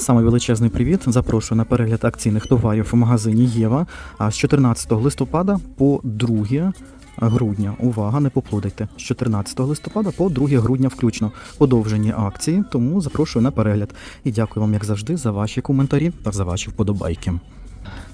Саме величезний привіт. Запрошую на перегляд акційних товарів в магазині Єва. З 14 листопада по 2 грудня. Увага, не поплутайте. З 14 листопада по 2 грудня включно. Подовжені акції, тому запрошую на перегляд. І дякую вам, як завжди, за ваші коментарі та за ваші вподобайки.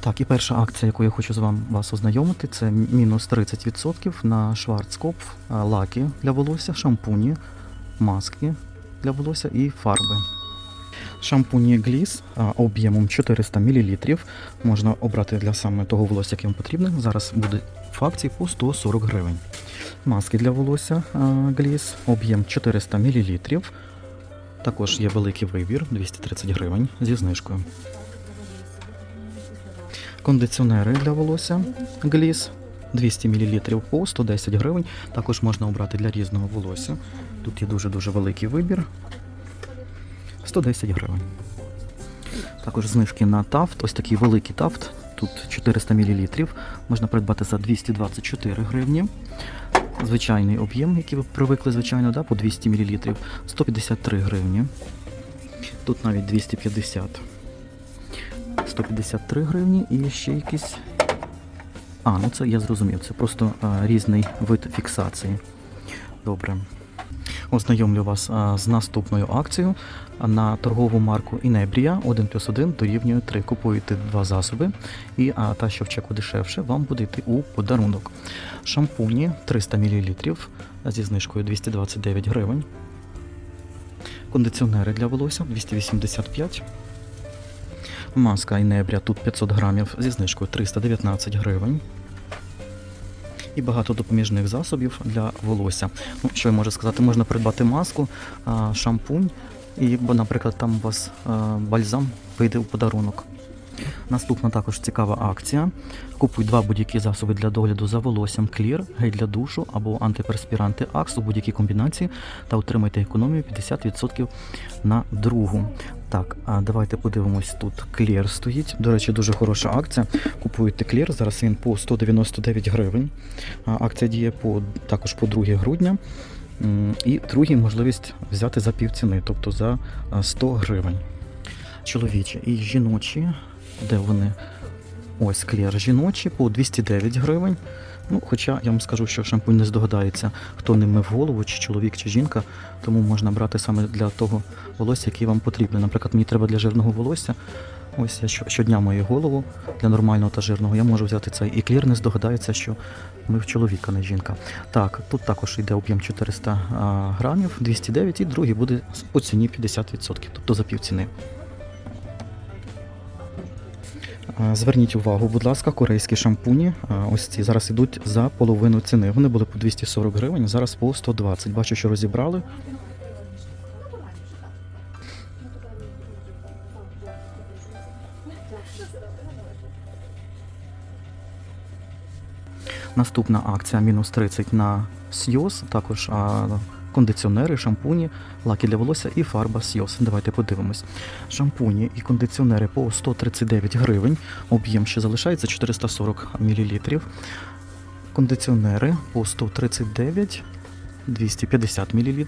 Так, і перша акція, яку я хочу з вами вас ознайомити, це мінус 30% на Шварцкопф, лаки для волосся, шампуні, маски для волосся і фарби. Шампуні Гліс об'ємом 400 мл. Можна обрати для саме того волосся, яке вам потрібно. Зараз буде в акції по 140 гривень. Маски для волосся Гліс, об'єм 400 мл. Також є великий вибір 230 гривень зі знижкою. Кондиціонери для волосся Гліс 200 мл по 110 гривень. Також можна обрати для різного волосся. Тут є дуже-дуже великий вибір. 110 гривень. Також знижки на тафт. Ось такий великий тафт. Тут 400 мл. Можна придбати за 224 гривні. Звичайний об'єм, який ви привикли, звичайно, да, по 200 мл. 153 гривні. Тут навіть 250. 153 гривні і ще якісь. А, ну це я зрозумів. Це просто а, різний вид фіксації. Добре. Ознайомлю вас з наступною акцією на торгову марку Інебрія 1 плюс 1 дорівнює 3. Купуєте два засоби, і та, що в чеку дешевше, вам буде йти у подарунок. Шампуні 300 мл зі знижкою 229 гривень. Кондиціонери для волосся 285 Маска Інебрія тут 500 грамів зі знижкою 319 гривень. І багато допоміжних засобів для волосся. Ну, що я можу сказати, можна придбати маску, шампунь, і, наприклад, там у вас бальзам вийде у подарунок. Наступна також цікава акція. Купуй два будь-які засоби для догляду за волоссям Clear, гель для душу або антиперспіранти Axe у будь-якій комбінації та отримайте економію 50% на другу. Так, а давайте подивимось тут. Clear стоїть. До речі, дуже хороша акція. Купуєте Clear, зараз він по 199 гривень. Акція діє по також по 2 грудня. І другий можливість взяти за півціни, тобто за 100 гривень. Чоловічі і жіночі, де вони? Ось клєр жіночі по 209 гривень. Ну, хоча я вам скажу, що шампунь не здогадається, хто ним мив голову, чи чоловік, чи жінка, тому можна брати саме для того волосся, який вам потрібен. Наприклад, мені треба для жирного волосся. Ось я щодня мою голову для нормального та жирного. Я можу взяти цей. І клір не здогадається, що мив чоловіка, не жінка. Так, тут також йде об'єм 400 грамів, 209, і другий буде по ціні 50%, тобто за півціни. Е, Зверніть увагу, будь ласка, корейські шампуні. е, Ось ці зараз ідуть за половину ціни. Вони були по 240 гривень, зараз по 120. Бачу, що розібрали. Наступна акція мінус 30 на Сйоз, також кондиціонери, шампуні, лаки для волосся і фарба Сйоз. Давайте подивимось. Шампуні і кондиціонери по 139 гривень. Об'єм ще залишається 440 мл. Кондиціонери по 139 250 мл.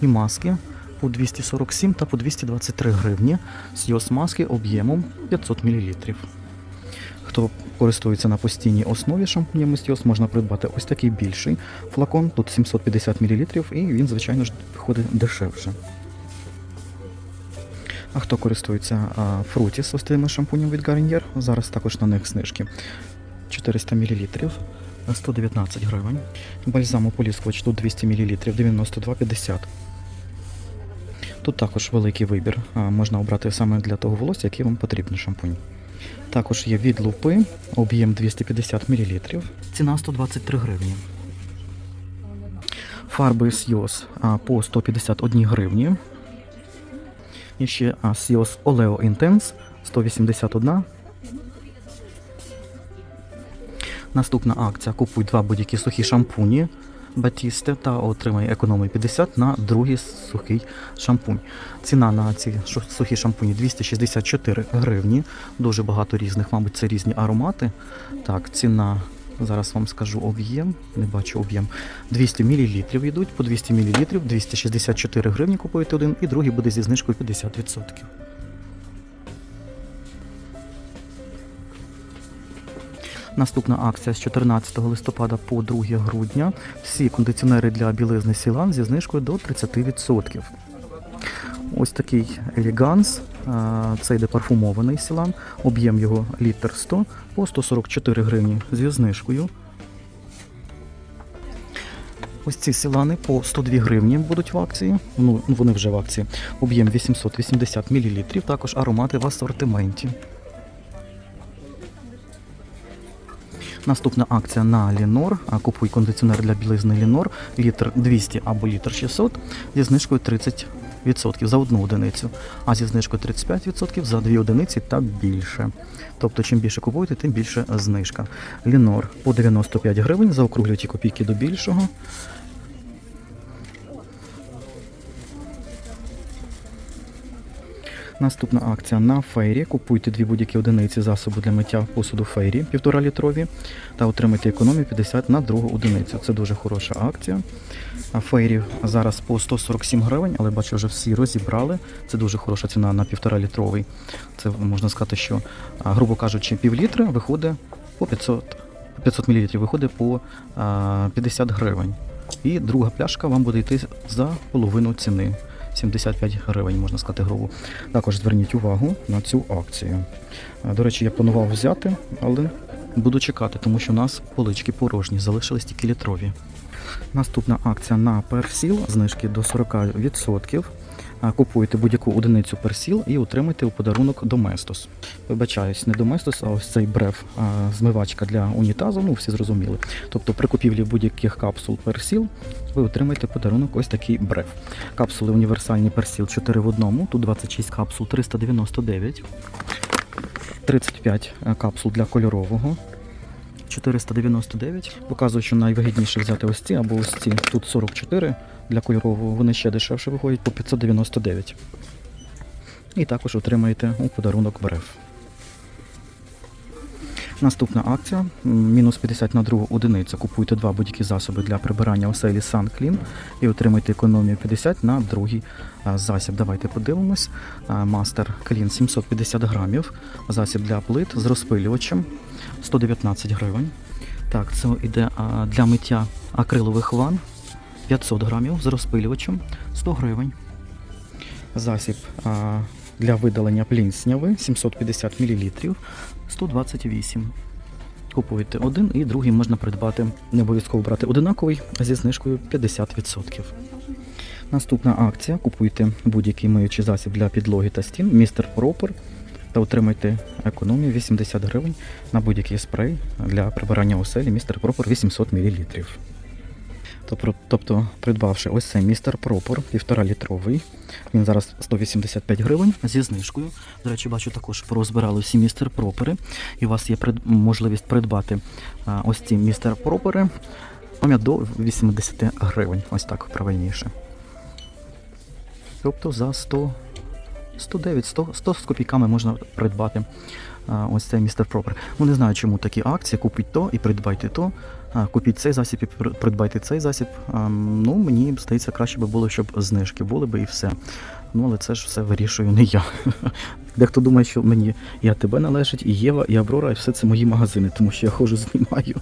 І маски по 247 та по 223 гривні. Сйоз маски об'ємом 500 мл. Хто користується на постійній основі шампунями Сйоз, можна придбати ось такий більший флакон, тут 750 мл, і він, звичайно ж, виходить дешевше. А хто користується Frutis ось тими шампунями від Garnier, зараз також на них знижки. 400 мл 119 гривень. Бальзам Ополіскувач тут 200 мл 92,50. Тут також великий вибір. Можна обрати саме для того волосся, який вам потрібен шампунь. Також є від лупи, об'єм 250 мл. Ціна 123 гривні. Фарби Сйоз по 151 гривні. І ще Сйоз Oleo Intense 181. Наступна акція. Купуй два будь-які сухі шампуні Батісте та отримай економію 50 на другий сухий шампунь. Ціна на ці сухі шампуні 264 гривні. Дуже багато різних, мабуть, це різні аромати. Так, ціна. Зараз вам скажу об'єм, не бачу об'єм. 200 мл йдуть, по 200 мл, 264 гривні купуєте один, і другий буде зі знижкою 50%. Наступна акція з 14 листопада по 2 грудня. Всі кондиціонери для білизни Сілан зі знижкою до 30%. Ось такий елеганс. а, Це йде парфумований Сілан. Об'єм його літр 100 по 144 гривні зі знижкою. Ось ці сілани по 102 гривні будуть в акції. Ну, вони вже в акції. Об'єм 880 мл, також аромати в асортименті. Наступна акція на Лінор. Купуй кондиціонер для білизни Лінор, літр 200 або літр 600 зі знижкою 30% за одну одиницю, а зі знижкою 35% за дві одиниці та більше. Тобто, чим більше купуєте, тим більше знижка. Лінор по 95 гривень, заокруглюйте копійки до більшого. Наступна акція на фейрі. Купуйте дві будь-які одиниці засобу для миття посуду фейрі 1,5 літрові та отримайте економію 50 на другу одиницю. Це дуже хороша акція. Фейрі зараз по 147 гривень, але бачу, вже всі розібрали. Це дуже хороша ціна на 1,5 літровий. Це можна сказати, що, грубо кажучи, пів літри виходить по 500, 500 мл виходить по а, 50 гривень. І друга пляшка вам буде йти за половину ціни. 75 гривень, можна сказати, грубо. Також зверніть увагу на цю акцію. До речі, я планував взяти, але буду чекати, тому що у нас полички порожні, залишились тільки літрові. Наступна акція на персіл, знижки до 40%. Купуєте будь-яку одиницю персіл і отримайте у подарунок Доместос. Вибачаюсь, не Доместос, а ось цей брев змивачка для унітазу, ну всі зрозуміли. Тобто при купівлі будь-яких капсул персіл ви отримаєте подарунок ось такий брев. Капсули універсальні персіл 4 в одному, тут 26 капсул 399, 35 капсул для кольорового. 499. Показую, що найвигідніше взяти ось ці або ось ці. Тут 44 для кольорового, вони ще дешевше виходять по 599. І також отримаєте у подарунок брев. Наступна акція мінус 50 на другу одиницю. Купуйте два будь-які засоби для прибирання оселі SunClean і отримайте економію 50 на другий засіб. Давайте подивимось. Master Clean 750 грамів. Засіб для плит з розпилювачем 119 гривень. Так, це йде для миття акрилових ванн 500 грамів з розпилювачем 100 гривень. Засіб а, для видалення плінсняви 750 мл 128. Купуєте один і другий можна придбати. Не обов'язково брати одинаковий зі знижкою 50%. Наступна акція. Купуйте будь-який миючий засіб для підлоги та стін, містер Пропер та отримайте економію 80 гривень на будь-який спрей для прибирання оселі містер Пропер 800 мл. Тобто, придбавши ось цей містер Пропор, 1,5 літровий, він зараз 185 гривень зі знижкою. До речі, бачу також порозбирали всі містер Пропери, і у вас є можливість придбати ось ці містер Пропери до 80 гривень. Ось так правильніше. Тобто за 100, 109, 100, 100 з копійками можна придбати а, ось цей містер Пропер. Ну не знаю, чому такі акції. Купіть то і придбайте то. Купіть цей засіб і придбайте цей засіб. Ну, мені здається, краще би було, щоб знижки були би і все. Ну, але це ж все вирішую не я. Дехто думає, що мені і АТБ належить, і Єва, і Аврора, і все це мої магазини, тому що я ходжу, знімаю.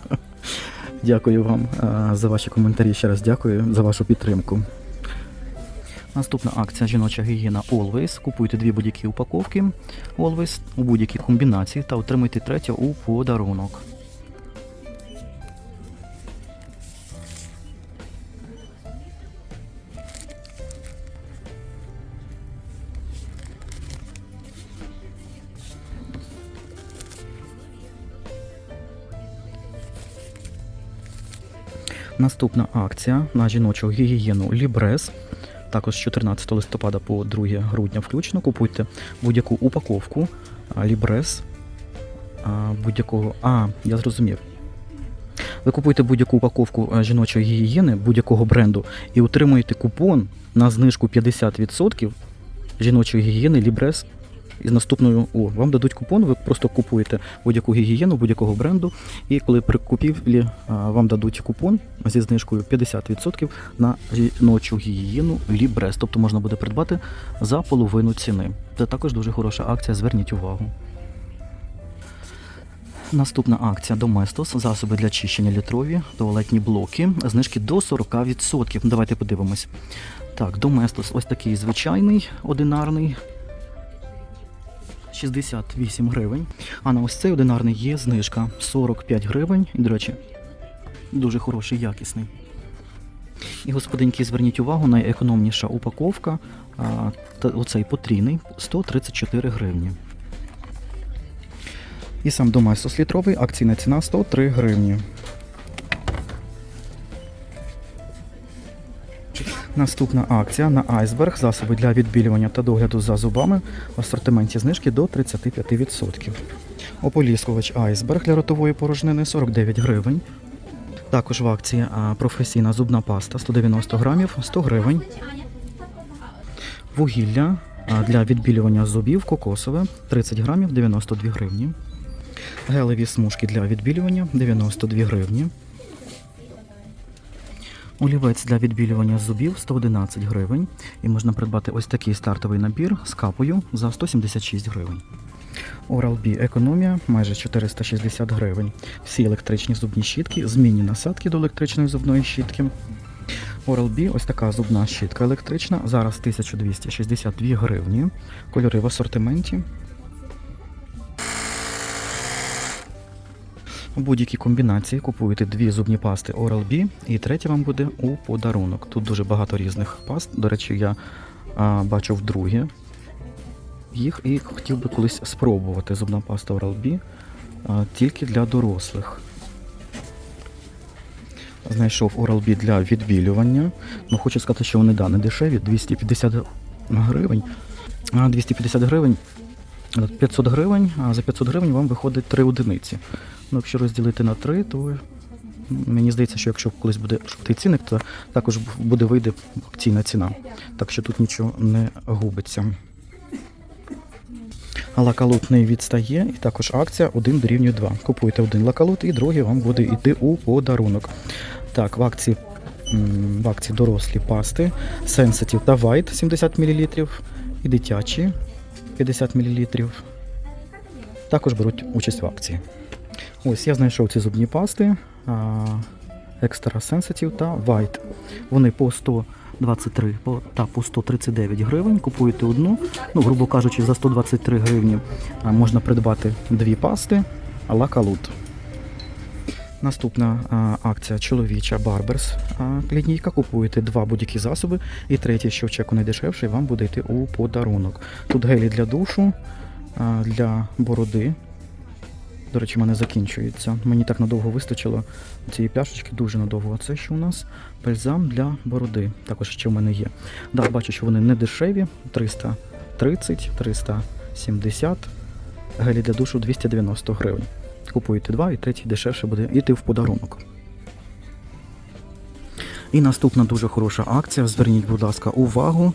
Дякую вам за ваші коментарі. Ще раз дякую за вашу підтримку. Наступна акція жіноча гігієна Always. Купуйте дві будь-які упаковки Always у будь-якій комбінації та отримуйте третю у подарунок. Наступна акція на жіночу гігієну Лібрес. Також з 14 листопада по 2 грудня включно. Купуйте будь-яку упаковку Лібрес. Будь-якого. А, я зрозумів. Ви купуєте будь-яку упаковку жіночої гігієни будь-якого бренду і отримуєте купон на знижку 50% жіночої гігієни Лібрес із наступною О, вам дадуть купон, ви просто купуєте будь-яку гігієну будь-якого бренду, і коли при купівлі вам дадуть купон зі знижкою 50% на жіночу гігієну Лібрес. Тобто можна буде придбати за половину ціни. Це також дуже хороша акція, зверніть увагу. Наступна акція Domestos, засоби для чищення літрові, туалетні блоки, знижки до 40%. Давайте подивимось. Так, Domestos ось такий звичайний, одинарний. 68 гривень. А на ось цей одинарний є знижка 45 гривень. І, до речі, дуже хороший, якісний. І, господинки, зверніть увагу, найекономніша упаковка. А, та, оцей потрійний 134 гривні. І сам домайсос літровий, акційна ціна 103 гривні. Наступна акція на айсберг, засоби для відбілювання та догляду за зубами в асортименті знижки до 35%. Ополіскувач айсберг для ротової порожнини 49 гривень. Також в акції професійна зубна паста 190 грамів 100 гривень. Вугілля для відбілювання зубів кокосове 30 грамів 92 гривні. Гелеві смужки для відбілювання 92 гривні. Олівець для відбілювання зубів 111 гривень. І можна придбати ось такий стартовий набір з капою за 176 гривень. Oral-B економія майже 460 гривень. Всі електричні зубні щітки, змінні насадки до електричної зубної щітки. Oral-B ось така зубна щітка електрична. Зараз 1262 гривні. Кольори в асортименті. У будь-якій комбінації купуєте дві зубні пасти Oral-B і третя вам буде у подарунок. Тут дуже багато різних паст. До речі, я а, бачу вдруге їх і хотів би колись спробувати зубна паста Oral-B а, тільки для дорослих. Знайшов Oral-B для відбілювання. Ну, хочу сказати, що вони да, не дешеві, 250 гривень. А 250 гривень 500 гривень, а за 500 гривень вам виходить 3 одиниці. Ну, якщо розділити на 3, то мені здається, що якщо колись буде жовтий цінник, то також буде вийде акційна ціна. Так що тут нічого не губиться. Лакалут не відстає, і також акція 1 дорівнює 2. Купуєте один лакалут і другий вам буде йти у подарунок. Так, в акції, в акції дорослі пасти, Sensitive та White 70 мл і дитячі 50 мл. Також беруть участь в акції. Ось я знайшов ці зубні пасти Extra Sensitive та White. Вони по 123 та по 139 гривень. Купуєте одну. Ну, грубо кажучи, за 123 гривні можна придбати дві пасти а-ла Калут. Наступна а, акція чоловіча Барберс а, лінійка. Купуєте два будь-які засоби, і третій, що в чеку найдешевший, вам буде йти у подарунок. Тут гелі для душу, а, для бороди. До речі, мене закінчується. Мені так надовго вистачило цієї пляшечки, дуже надовго. А це що у нас? Бальзам для бороди. Також ще в мене є. Да, бачу, що вони не дешеві. 330, 370. Гелі для душу 290 гривень. Купуєте два, і третій дешевше буде йти в подарунок. І наступна дуже хороша акція. Зверніть, будь ласка, увагу,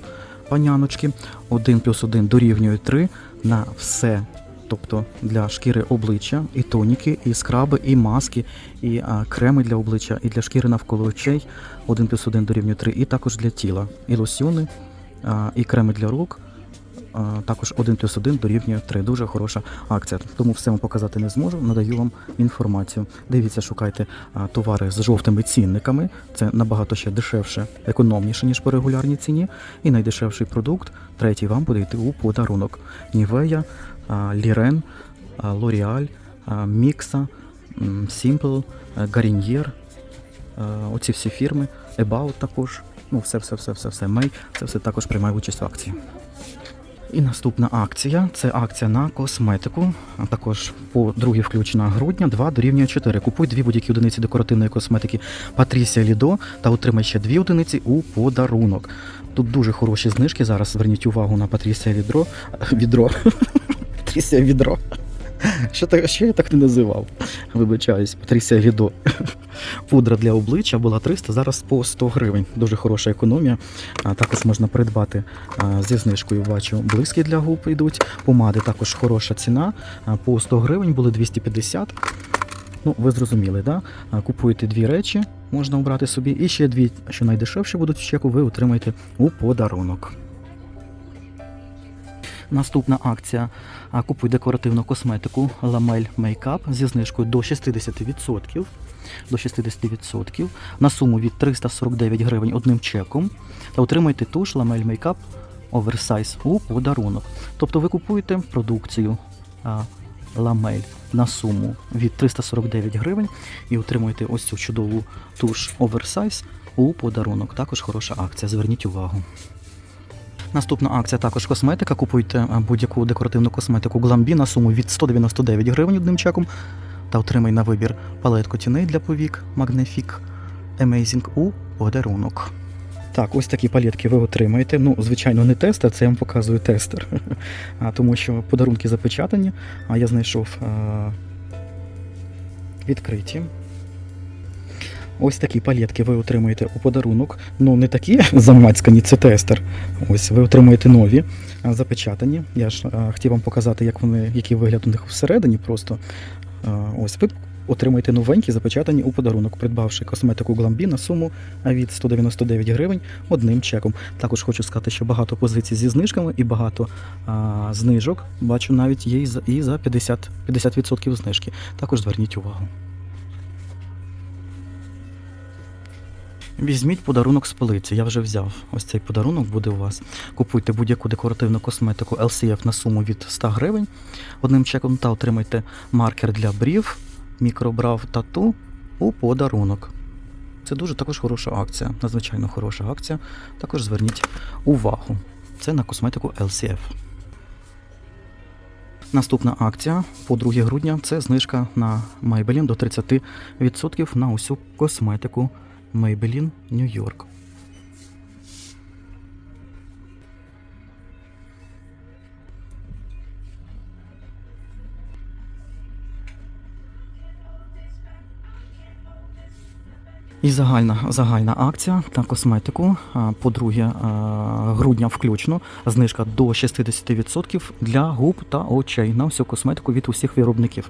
паняночки. 1 плюс 1 дорівнює 3 на все. Тобто для шкіри обличчя, і тоніки, і скраби, і маски, і а, креми для обличчя, і для шкіри навколо очей 1 плюс 1 дорівнює 3, і також для тіла, і лосьони, а, і креми для рук. Також 1 плюс 1 дорівнює 3. Дуже хороша акція. Тому все вам показати не зможу. Надаю вам інформацію. Дивіться, шукайте товари з жовтими цінниками. Це набагато ще дешевше, економніше, ніж по регулярній ціні. І найдешевший продукт, третій вам буде йти у подарунок. Нівея, Лірен, Лоріаль, Мікса, Simple, Garnier. Оці всі фірми, About також. Ну, все, все, все, все, все. Мей, це все також приймає участь в акції. І наступна акція це акція на косметику. А також по другій включена грудня 2 дорівнює 4. Купуй дві будь-які одиниці декоративної косметики Патрісія Лідо та отримай ще дві одиниці у подарунок. Тут дуже хороші знижки. Зараз зверніть увагу на Патрісія Відро. Відро. Патрісія Відро. Що, так, що я так не називав? Вибачаюсь, Патрісія Відо. Пудра для обличчя була 300, зараз по 100 гривень. Дуже хороша економія. А, також можна придбати зі знижкою. Бачу, блиски для губ йдуть. Помади також хороша ціна. По 100 гривень були 250. Ну, ви зрозуміли, да? Купуєте дві речі, можна обрати собі, і ще дві, що найдешевші будуть в чеку, ви отримаєте у подарунок. Наступна акція. Купуй декоративну косметику Ламель Makeup зі знижкою до 60%. До 60% на суму від 349 гривень одним чеком та отримайте туш Ламель Makeup Oversize у подарунок. Тобто ви купуєте продукцію Ламель на суму від 349 гривень і отримуєте ось цю чудову туш Oversize у подарунок. Також хороша акція. Зверніть увагу. Наступна акція також косметика. Купуйте будь-яку декоративну косметику Glambi на суму від 199 гривень одним чеком та отримай на вибір палетку тіней для повік Magnifique Amazing у подарунок. Так, ось такі палетки ви отримаєте. Ну, звичайно, не тестер, це я вам показую тестер. Тому що подарунки запечатані, а я знайшов а, відкриті. Ось такі палетки ви отримуєте у подарунок. Ну, не такі замацькані, це тестер. Ось ви отримуєте нові, запечатані. Я ж а, хотів вам показати, як вони, який вигляд у них всередині. Просто а, ось ви отримаєте новенькі, запечатані у подарунок, придбавши косметику Glambi на суму від 199 гривень одним чеком. Також хочу сказати, що багато позицій зі знижками і багато а, знижок. Бачу, навіть є і за 50%, 50% знижки. Також зверніть увагу. Візьміть подарунок з полиці. Я вже взяв. Ось цей подарунок буде у вас. Купуйте будь-яку декоративну косметику LCF на суму від 100 гривень одним чеком та отримайте маркер для брів, мікробрав тату у подарунок. Це дуже також хороша акція, надзвичайно хороша акція. Також зверніть увагу. Це на косметику LCF. Наступна акція по 2 грудня це знижка на Maybelline до 30% на усю косметику New York. І загальна, загальна акція на косметику по 2 грудня включно. Знижка до 60% для губ та очей на всю косметику від усіх виробників.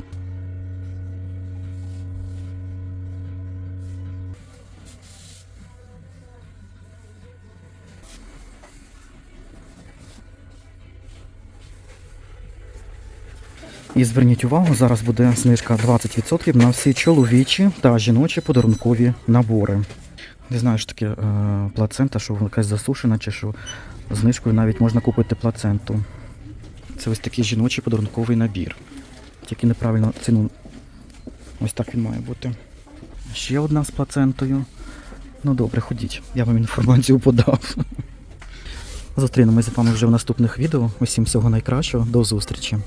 І зверніть увагу, зараз буде знижка 20% на всі чоловічі та жіночі подарункові набори. Не знаю, що таке е, плацента, що вона якась засушена, чи що знижкою навіть можна купити плаценту. Це ось такий жіночий подарунковий набір. Тільки неправильно ціну. Ось так він має бути. Ще одна з плацентою. Ну добре, ходіть, я вам інформацію подав. Зустрінемося з вами вже в наступних відео. Усім всього найкращого, до зустрічі.